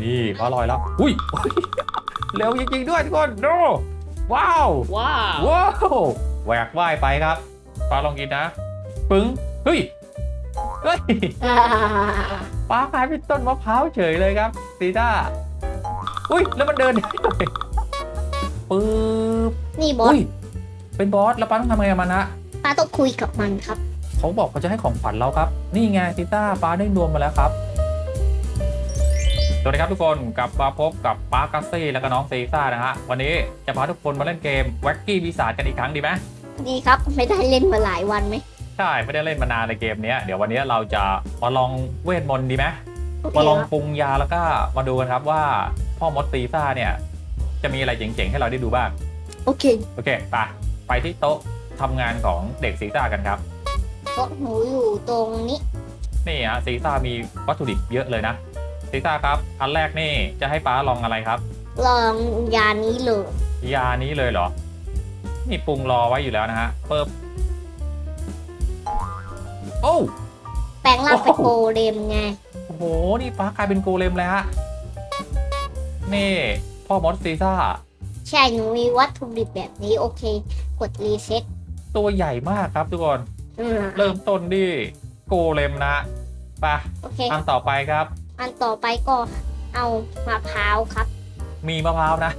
นี่ฟ้าลอยแล้ว อุ้ยเร็วจริงๆด้วยทุกคนดูว้าวว้าวว้าวแหวกว่ายไปครับฟ้าลองกินนะ ปึ้งเฮ้ยเฮ้ยฟ้ากลายเป็นต้นมะพร้าวเฉยเลยครับซีต้าอุ้ยแล้วมันเดินได้ด้วยปึ๊บนี่บอสอุ้ยเป็นบอสแล้วป้าต้องทำไงกับมันนะป้าต้องคุยกับมันครับ เขาบอกเขาจะให้ของขวัญเราครับ นี่ไงซีต้าป้าได้รวมมาแล้วครับส วัสดีครับทุกคนกลับมาพบกับป้ากัสซี่แล้วก็น้องซีต้านะฮะวันนี้จะพาทุกคนมาเล่นเกมแว็กกี้ปีศาจกันอีกครั้งดีไหมดีครับไม่ได้เล่นมาหลายวันไหมใช่ไม่ได้เล่นมานานในเกมเนี้ยเดี๋ยววันนี้เราจะมาลองเวทมนต์ดีไหมโอเคมาลองครับปรุงยาแล้วก็มาดูกันครับว่าพ่อมดซีซ่าเนี่ยจะมีอะไรเจ๋งๆให้เราได้ดูบ้างโอเคโอเคไปไปที่โต๊ะทำงานของเด็กซีซ่ากันครับโต๊ะหนูอยู่ตรงนี้นี่ฮะซีซ่ามีวัตถุดิบเยอะเลยนะ ซีซ่าครับ อันแรกนี่จะให้ป้าลองอะไรครับ ลองยานี้เลยยานี้เลยเหรอ นี่ปรุงรอไว้อยู่แล้วนะฮะเปิบโอ้แปลงร่างเป็นโอ้โกโหเลมไง โอ้โห นี่ฟ้ากลายเป็นโกเลมเลยฮะ นี่ พ่อมดซีซ่า ใช่ หนูมีวัตถุดิบแบบนี้โอเค กดรีเซ็ตตัวใหญ่มากครับทุกคนอืมเริ่มต้นที่โกเลมนะไปะโอเคอันต่อไปครับ อันต่อไปก็เอามะพร้าวครับ มีมะพร้าวนะ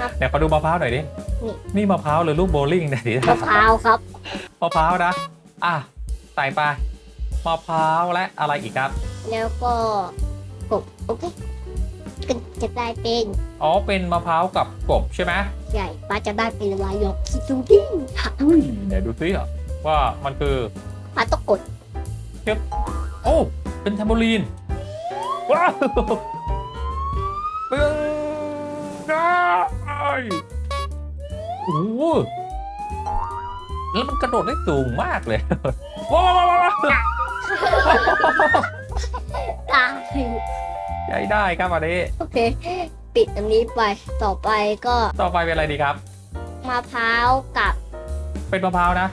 ครับเดี๋ยวขอดูมะพร้าวหน่อยดิ นี่ นี่มะพร้าวหรือลูกโบว์ลิ่งเนี่ยดิมะพร้าวครับ มะพร้าวนะ อะใส่ไปมะพร้าวและอะไรอีกครับ แล้วก็กบโอเคก็จะได้เป็นอ๋อเป็นมะพร้าวกับกบใช่ไหมใหญ่ป้าจะได้เป็นลายยกคิดดูดิค่ะเดี๋ยวดูซิอะว่ามันคือป้าต้องกด โอ้ เป็นแทมโบลีน ว้าวปึ้งได้โอ้โหแล้วมันกระโดดได้สูงมากเลยว้าวว้าวว้าวว้าวตายใช้ได้ครับอันนี้โอเค ปิดอันนี้ไป ต่อไปก็ต่อไปเป็นอะไรดีครับ มะพร้าวกับเป็นมะพร้าวนะ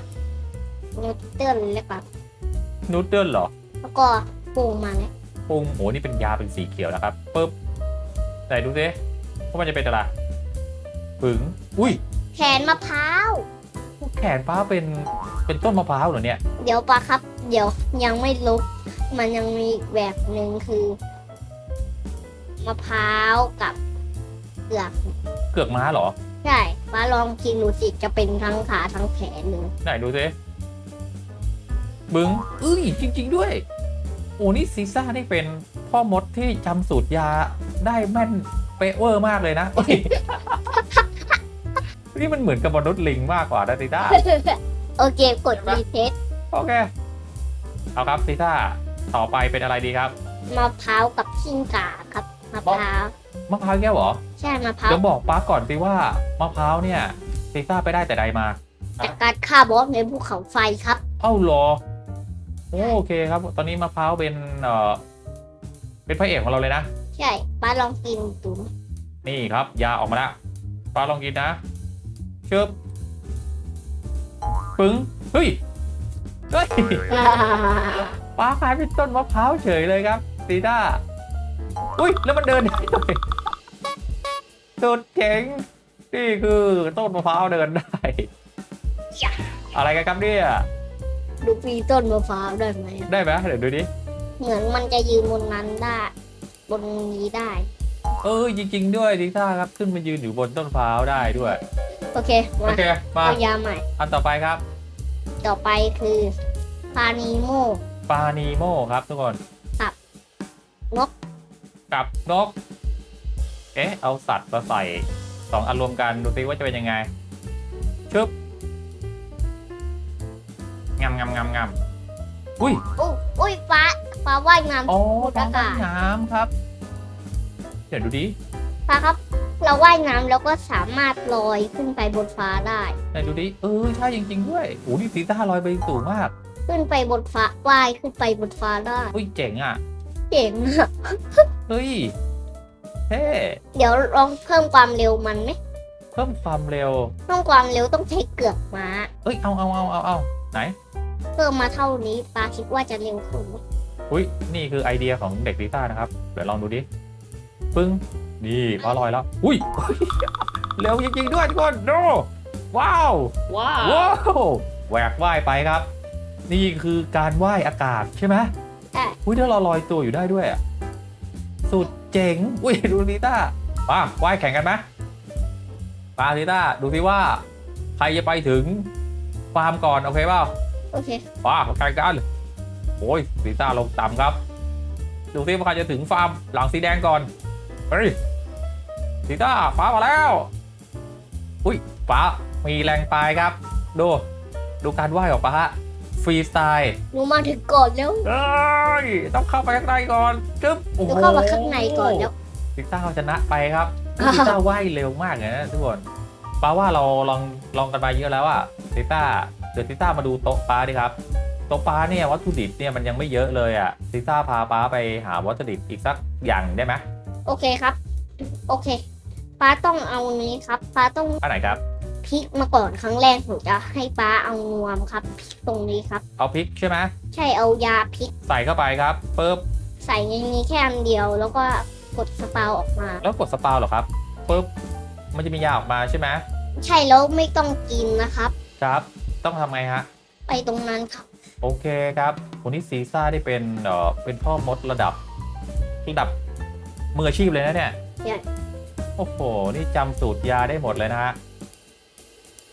นูเติ้ลแล้วกับนูดเดิลเหรอ แล้วก็ปรุงมาแล้ว ปรุงโหนี่เป็นยาเป็นสีเขียวนะครับปึ๊บไหนดูซิว่ามันจะเป็นอะไรปึ๋งอุ้ย แขนมะพร้าวแขนป้าเป็นเป็นต้นมะพร้าวเหรอเนี่ย เดี๋ยวปะครับ เดี๋ยวยังไม่ลบมันยังมีอีกแบบหนึ่งคือมะพร้าวกับเปลือกเกือกม้าเหรอ ใช่ป้าลองกินดูสิจะเป็นทั้งขาทั้งแขนเลยไหนดูซิบึ้งเอ้ยจริง ๆ ด้วย โอ้นี่ซีซ่านี่เป็นพ่อมดที่จำสูตรยาได้แม่นเป๊ะเวอร์มากเลยนะเอ้ยนี่มันเหมือนกับมนุษย์ลิงมากกว่านะซีซ่าโอเคกดรีเซ็ตโอเค เอาครับซีซ่าต่อไปเป็นอะไรดีครับมะพร้าวกับขิงก่าครับมะพร้าวมะพร้าวแก้วเหรอใช่มะพร้าวเดี๋ยวบอกป้าก่อนสิว่ามะพร้าวเนี่ยซีซ่าไปได้แต่ใดมาจากการฆ่าบอสในภูเขาไฟครับ เอ้าเหรอ โอโอเคครับ ตอนนี้มะพร้าวเป็นเอ่อเป็นพระเอกของเราเลยนะ ใช่ป้าลองกินดูนี่ครับ ยาออกมาแล้วป้าลองกินนะเชิบปึ้งเฮ้ยเฮ้ยป้ากลายเป็นต้นมะพร้าวเฉยเลยครับซีด้าอุ้ยแล้วมันเดินได้ด้วยสุดเจ๋งนี่คือต้นมะพร้าวเดินได้ อะไรกันครับเนี่ย ดูปีต้นมะพร้าวได้ไหมได้ไหมเดี๋ยวดูดิ เหมือนมันจะยืนบนนั้นได้ บนนี้ได้ เออจริง ๆ ด้วยซีซ่าครับขึ้นมายืนอยู่บนต้นมะพร้าวได้ด้วย โอเค โอมาเค มา เอายาใหม่ อันต่อไปครับ ต่อไปคือพานิโม ปลานีโมครับทุกคนนก กับนก เอ๊ะ เอาสัตว์มาใส่สองอันรวมกันดูซิว่าจะเป็นยังไง ชึบ งำงำงำงำอุ้ยอุ้ยอุ้ยฟ้าฟ้าว่ายน้ำอ๋อบนปลาอากาศว่ายน้ำครับ เดี๋ยวดูดิฟ้าครับ เราว่ายน้ำแล้วก็สามารถลอยขึ้นไปบนฟ้าได้ ไหนดูดิเออใช่จริง ๆ ด้วยโอ้นี่ซีซ่าลอยไปสูงมากขึ้นไปบนฟ้าว่ายขึ้นไปบนฟ้าได้อุ้ยเจ๋งอะเจ๋งอะเฮ้ยเท่เดี๋ยวลองเพิ่มความเร็วมันไหมเพิ่มความเร็ว เพิ่มความเร็วต้องใช้เกือกม้า เอ้ยเอาเอาเอาเอาเอา ไหน เพิ่มมาเท่านี้ปาคิดว่าจะเร็วขึ้นไหมอุ้ยนี่คือไอเดียของเด็กซีซ่านะครับ เดี๋ยวลองดูดิ ปึ้ง นี่ปลาลอยแล้ว อุ้ย เร็วจริงๆด้วยทุกคนดูว้าว ว้าว้าวแหวกว่ายไปครับ นี่คือการว่ายอากาศใช่ไหมใช่อุ้ยถ้าเราลอยตัวอยู่ได้ด้วยอะสุดเจ๋ง อุ้ยดูนิต้ามาว่ายแข่งกันไหมปานิต้าดูสิว่า ใครจะไปถึง ฟาร์มก่อนโอเคเปล่าโอเคว้าแข่งกันโอ้ยนิต้าลงต่ำครับ ดูสิว่าใครจะถึงฟาร์มหลังสีแดงก่อน เฮ้ยนิต้าฟ้ามาแล้ว อุ้ยฟ้ามีแรงปลายครับ ดู ดูการว่ายของฟ้าฟรีสไตล์หนูมาถึงก่อนแล้วเอ้ยต้องเข้าไปข้างในก่อนจึ๊บหโอ้โหนูเข้ามาข้างในก่อนแล้ว ซิต้าชนะไปครับซิต้าว่ายเร็วมากเลยนะทุกคน ป้าว่าเราลองลองกันมาเยอะแล้วอะซิต้าเดี๋ยวซิต้ามาดูโต๊ะป้าดิครับโต๊ะป้าเนี่ยวัตถุดิบเนี่ยมันยังไม่เยอะเลยอะซิต้าพาป้าไปหาวัตถุดิบอีกสักอย่างได้ไหมโอเคครับ โอเคป้าต้องเอานี้ครับป้าต้องอันไหนครับพลิกมาก่อนครั้งแรกหนูจะให้ป้าเอานวมครับพลิกตรงนี้ครับ เอาพริกใช่ไหมใช่เอายาพลิกใส่เข้าไปครับปุ๊บใส่ในนี้แค่อันเดียวแล้วก็กดสปาวออกมา แล้วกดสปาวเหรอครับปุ๊บ มันจะมียาออกมาใช่ไหมใช่แล้วไม่ต้องกินนะครับ ครับ ต้องทำไงฮะ ไปตรงนั้นครับ โอเคครับคนนี้ซีซ่าได้เป็นเอ่อเป็นพ่อมดระดับระดับมืออาชีพเลยนะเนี่ยใช่ โอ้โห นี่จำสูตรยาได้หมดเลยนะฮะ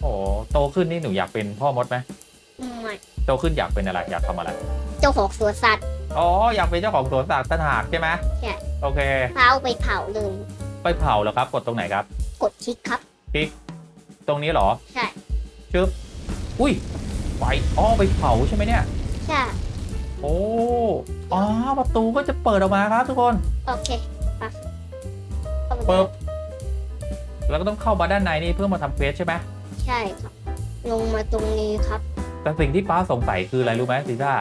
โอ้โหโตขึ้นนี่หนูอยากเป็นพ่อมดไหมไม่โตขึ้นอยากเป็นอะไรอยากทำอะไร เจ้าของสวนสัตว์ อ๋อ อยากเป็นเจ้าของสวนสัตว์ต่างหากใช่ไหมใช่ โอเคป้าเอาไปเผาเลย ไปเผาเหรอครับ กดตรงไหนครับก ดคลิกครับ คลิกตรงนี้เหรอใช่ ชึบอุ้ยไฟอ๋อไปเผาใช่ไหมเนี่ย ใช่ โอ้อ๋อประตูก็จะเปิดออกมาครับทุกคน โอเคไปเข้าไปปึ๊บแล้วก็ต้องเข้ามาด้านในนี่เพื่อมาทำเควสใช่ไหมใช่ครับ ลงมาตรงนี้ครับ แต่สิ่งที่ป้าสงสัยคืออะไรรู้ไหมซีซ่า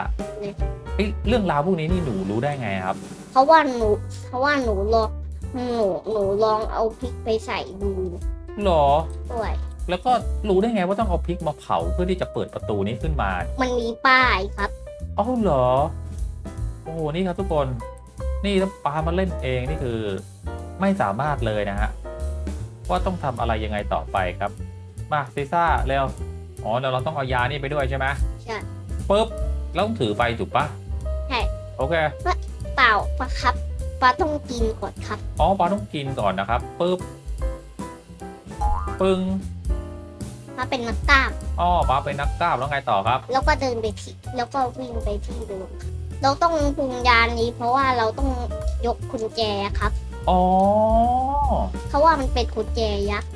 นี่เอ้ยเรื่องราวพวกนี้นี่หนูรู้ได้ไงครับ เพราะว่าหนู เพราะว่าหนูลอง หนูหนูลองเอาพริกไปใส่ดูหรอ ด้วยแล้วก็รู้ได้ไงว่าต้องเอาพริกมาเผาเพื่อที่จะเปิดประตูนี้ขึ้นมามันมีป้ายครับเอ้าเหรอ โอ้โหนี่ครับทุกคน นี่ถ้าปามาเล่นเองนี่คือ ไม่สามารถเลยนะฮะว่าต้องทำอะไรยังไงต่อไปครับ มาซีซ่าเร็ว อ๋อแล้วเราต้องเอายานี่ไปด้วยใช่ไหมใช่ปุ๊บแล้วต้องถือไปถูกปะใช่โอเค เปล่าปะครับ ป้าต้องกินก่อนครับ อ๋อปาต้องกินก่อนนะครับปุ๊บปึ้งป้าเป็นนักกล้ามอ๋อปาเป็นนักกล้ามแล้วไงต่อครับ แล้วก็เดินไปที่แล้วก็วิ่งไปที่เดิมครับเราต้องปรุงยานนี้ เพราะว่าเราต้องยกกุญแจครับอ๋อเพราะว่ามันเป็นกุญแจยักษ์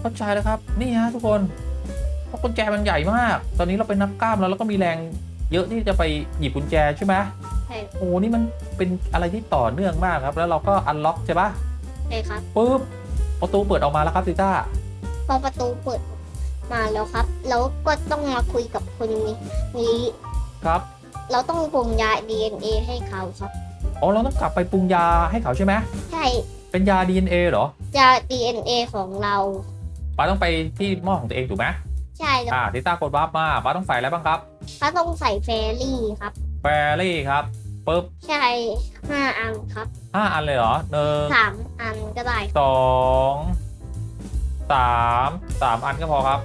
เข้าใจแล้วครับ นี่ฮะทุกคนเพราะกุญแจมันใหญ่มาก ตอนนี้เราเป็นนักกล้ามแล้วแล้วก็มีแรงเยอะที่จะไปหยิบกุญแจใช่ไหม ใช่โอ้นี่มันเป็นอะไรที่ต่อเนื่องมากครับ แล้วเราก็อันล็อกใช่ปะใช่ครับปุ๊บประตูเปิดออกมาแล้วครับซิต้าพอประตูเปิดมาแล้วครับ แล้วก็ต้องมาคุยกับคนนี้นี้ครับ เราต้องปรุงยา DNA ให้เขาครับอ๋อเราต้องกลับไปปรุงยาให้เขาใช่ไหมใช่เป็นยา DNA เหรอยา DNA ของเราป้าต้องไปที่หม้อของตัวเองถูกไหมใช่แล้วอ่าซิต้ากดวาร์ปมาป้าต้องใส่อะไรบ้างครับป้าต้องใส่แฟรี่ครับ แฟรี่ครับ ปุ๊บใช่ห้าอันครับห้าอันเลยเหรอหนึ่งสามอันก็ได้สองสามสามอันก็พอครับ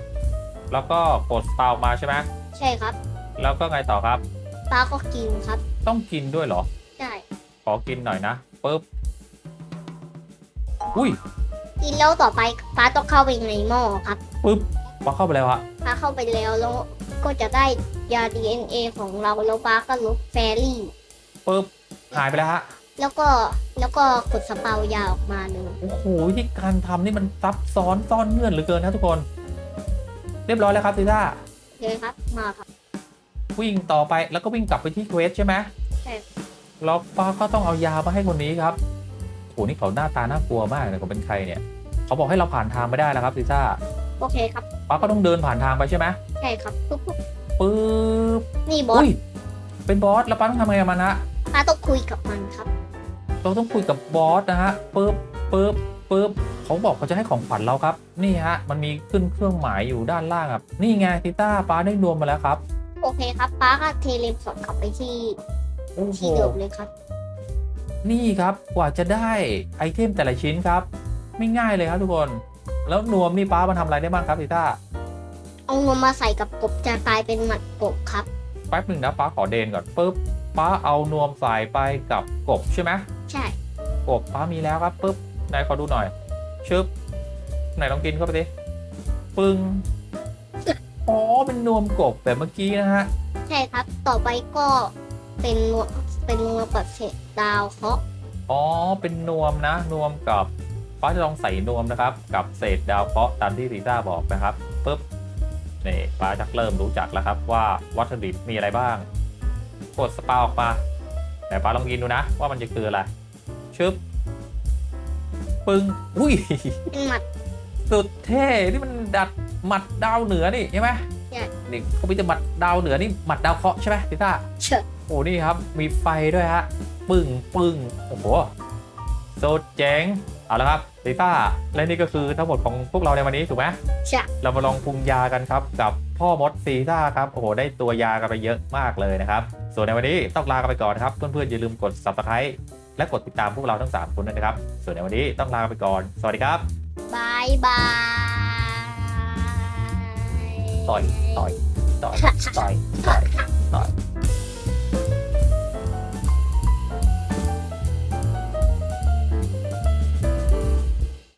แล้วก็กดสปาวมาใช่ไหมใช่ครับ แล้วก็ไงต่อครับป้าก็กินครับ ต้องกินด้วยเหรอ ใช่ ขอกินหน่อยนะปุ๊บอุ้ยกินแล้วต่อไปป้าต้องเข้าไปในหม้อครับปุ๊บพอเข้าไปแล้วอะป้าเข้าไปแล้วแล้วก็จะได้ยา DNA ของเราแล้วป้าก็ลบแฟรี่ ปุ๊บหายไปแล้วฮะ แล้วก็แล้วก็กดสเปายาออกมาเลยโอ้โหวิธีการทำนี่มันซับซ้อนซ่อนเงื่อนเหลือเกินนะทุกคน เรียบร้อยแล้วครับซีต้าโอเคครับมาครับ วิ่งต่อไปแล้วก็วิ่งกลับไปที่เควสใช่ไหมใช่ แล้วป้าก็ต้องเอายามาให้คนนี้ครับโหนี่เขาหน้าตาน่ากลัวมากเลยเขาเป็นใครเนี่ย เขาบอกให้เราผ่านทางไม่ได้แล้วครับซีต้าโอเคครับป้าก็ต้องเดินผ่านทางไปใช่ไหมใช่ครับปุ๊บปุ๊บปึ๊บนี่บอสอุ้ยเป็นบอสแล้วป้าต้องทำไงกับมันฮะป้าต้องคุยกับมันครับ เราต้องคุยกับบอสนะฮะปึ๊บปึ๊บปึ๊บเขาบอกเขาจะให้ของขวัญเราครับ นี่ฮะ มันมีขึ้นเครื่องหมายอยู่ด้านล่างครับ นี่ไงทิต้าป้าได้รวมมาแล้วครับ โอเคครับป้าก็เทเลพอร์ตกลับไปที่โอ้โหที่เดิมเลยครับ นี่ครับกว่าจะได้ไอเทมแต่ละชิ้นครับ ไม่ง่ายเลยครับทุกคน แล้วนวมนี่ป้ามันทำอะไรได้บ้างครับติต้าเอานวมมาใส่กับกบจะกลายเป็นหมัดกบครับแป๊บหนึ่งนะป้าขอเดนก่อนปุ๊บ ป้าเอานวมใส่ไปกับกบใช่ไหมใช่ กบป้ามีแล้วครับปุ๊บไหนขอดูหน่อยชึบไหนลองกินเข้าไปดิปึ้งอ๋อเป็นนวมกบแบบเมื่อกี้นะฮะใช่ครับ ต่อไปก็เป็นนวมเป็นนวมกับเศษดาวเคราะห์อ๋อเป็นนวมนะ นวมกับป้าจะลองใส่นวมนะครับ กับเศษดาวเคราะห์ตามที่ซีซ่าบอกนะครับปุ๊บนี่ป้าจักเริ่มรู้จักแล้วครับว่าวัตถุดิบมีอะไรบ้าง กดสปาออกมาแต่ป้าลองกินดูนะ ว่ามันจะคืออะไร ชึบ ปึ้ง อุ้ยเป็นหมัด สุดเท่ นี่มันดัดหมัดดาวเหนือนี่ใช่ไหมใช่ นี่เขามีแต่หมัดดาวเหนือนี่หมัดดาวเคราะห์ใช่ไหมซีซ่าเชิดโอ้นี่ครับมีไฟด้วยฮะ ปึ้งปึ้งโอ้โหสุดเจ๋งเอาละครับลิซ่าและนี่ก็คือทั้งหมดของพวกเราในวันนี้ถูกไหมใช่เรามาลองปรุงยากันครับ กับพ่อมดซีซ่าครับโอ้โหได้ตัวยากันไปเยอะมากเลยนะครับ ส่วนในวันนี้ต้องลากันไปก่อนครับ เพื่อนๆอย่าลืมกด subscribe และกดติดตามพวกเราทั้ง 3 คนด้วยนะครับ ส่วนในวันนี้ต้องลากันไปก่อน สวัสดีครับบายบายต่อยต่อยต่อยต่อย